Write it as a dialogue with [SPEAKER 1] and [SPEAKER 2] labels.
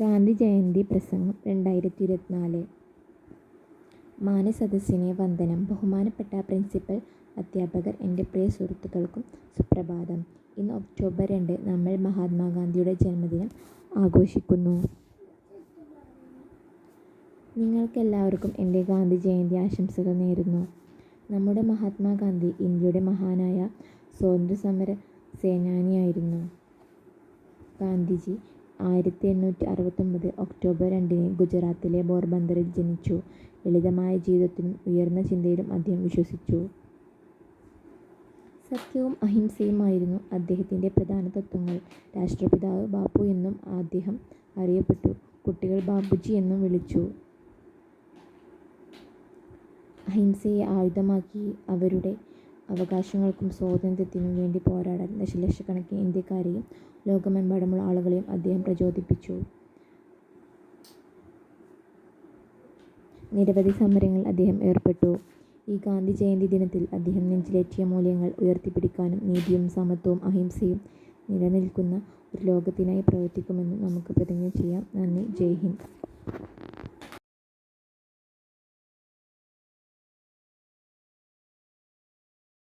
[SPEAKER 1] ഗാന്ധി ജയന്തി പ്രസംഗം രണ്ടായിരത്തി ഇരുപത്തിനാല് മാനസദസ്സിനെ വന്ദനം. ബഹുമാനപ്പെട്ട പ്രിൻസിപ്പൽ അധ്യാപകർ എന്റെ പ്രിയ സുഹൃത്തുക്കൾക്കും സുപ്രഭാതം. ഇന്ന് ഒക്ടോബർ രണ്ട് നമ്മൾ മഹാത്മാഗാന്ധിയുടെ ജന്മദിനം ആഘോഷിക്കുന്നു. നിങ്ങൾക്കെല്ലാവർക്കും എന്റെ ഗാന്ധി ജയന്തി ആശംസകൾ നേരുന്നു. നമ്മുടെ മഹാത്മാഗാന്ധി ഇന്ത്യയുടെ മഹാനായ സ്വാതന്ത്ര്യ സമര സേനാനിയായിരുന്നു. ഗാന്ധിജി ആയിരത്തി എണ്ണൂറ്റി അറുപത്തൊമ്പത് ഒക്ടോബർ രണ്ടിന് ഗുജറാത്തിലെ പോർബന്തറിൽ ജനിച്ചു. ലളിതമായ ജീവിതത്തിലും ഉയർന്ന ചിന്തയിലും അദ്ദേഹം വിശ്വസിച്ചു. സത്യവും അഹിംസയുമായിരുന്നു അദ്ദേഹത്തിന്റെ പ്രധാന തത്വങ്ങൾ. രാഷ്ട്രപിതാവ് ബാപ്പു എന്നും അദ്ദേഹം അറിയപ്പെട്ടു. കുട്ടികൾ ബാപ്പുജി എന്നും വിളിച്ചു. അഹിംസയെ ആയുധമാക്കി അവരുടെ അവകാശങ്ങൾക്കും സ്വാതന്ത്ര്യത്തിനും വേണ്ടി പോരാടാൻ ദശലക്ഷക്കണക്കിന് ഇന്ത്യക്കാരെയും ലോകമെമ്പാടുമുള്ള ആളുകളെയും അദ്ദേഹം പ്രചോദിപ്പിച്ചു. നിരവധി സമരങ്ങളിൽ അദ്ദേഹം ഏർപ്പെട്ടു. ഈ ഗാന്ധി ജയന്തി ദിനത്തിൽ അദ്ദേഹം നെഞ്ചിലേറ്റിയ മൂല്യങ്ങൾ ഉയർത്തിപ്പിടിക്കാനും നീതിയും സമത്വവും അഹിംസയും നിലനിൽക്കുന്ന ഒരു ലോകത്തിനായി പ്രവർത്തിക്കുമെന്ന് നമുക്ക് പ്രതിജ്ഞ ചെയ്യാം. നന്ദി. ജയ് ഹിന്ദ്.